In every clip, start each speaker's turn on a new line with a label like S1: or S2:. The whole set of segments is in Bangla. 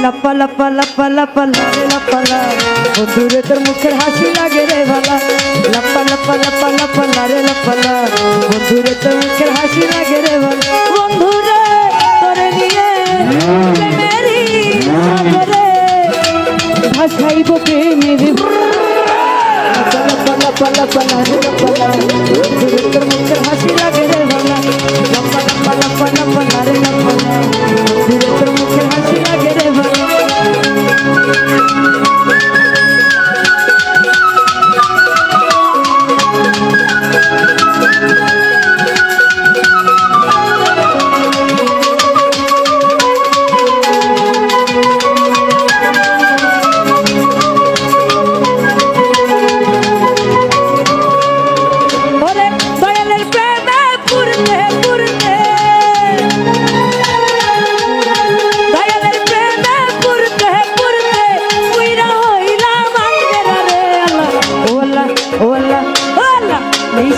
S1: লাপা লাপা লাপা লাপা লারে লাপা লা বন্ধুরে তোর মুখের হাসি লাগে রে ভালা লাপা লাপা লাপা লাপা লারে লাপা লা বন্ধুরে তোর মুখের হাসি লাগে রে ভালা বন্ধুরে তোরে নিয়ে মেরি সাগরে ভাসাইব প্রেমের লাপা লাপা লাপা লারে লাপা লা বন্ধুরে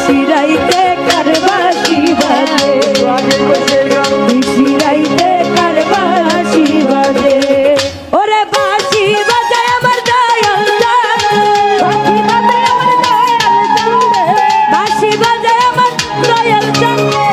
S1: মিশিরাইতে কারবাসি বাজে মিশিরাইতে কারবাসি বাজে ওরে বাসি বাজে আমার দয়াল বাসি বাজে আমার দয়াল জানে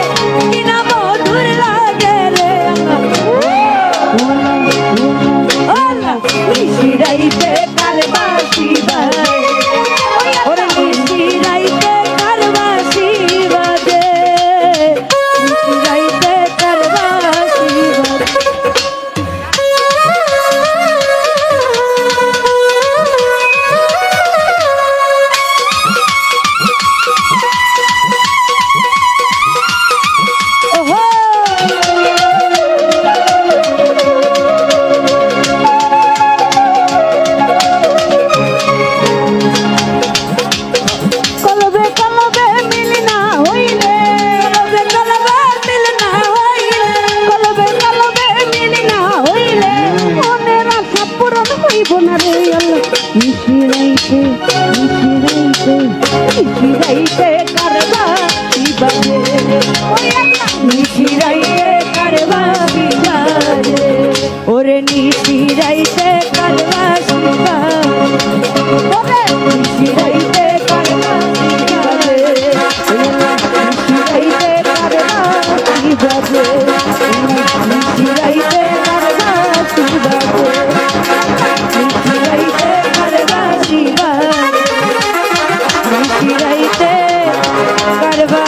S1: মনের আশা পূরণ হইব না রে মিশিরাইতে মিশিরাইতে মিশিরাইতে কারবা বিবাহে মিশিরাইতে কারবা বিবাহে ওরে নিশিরাইতে ফিরাইতে পারবা?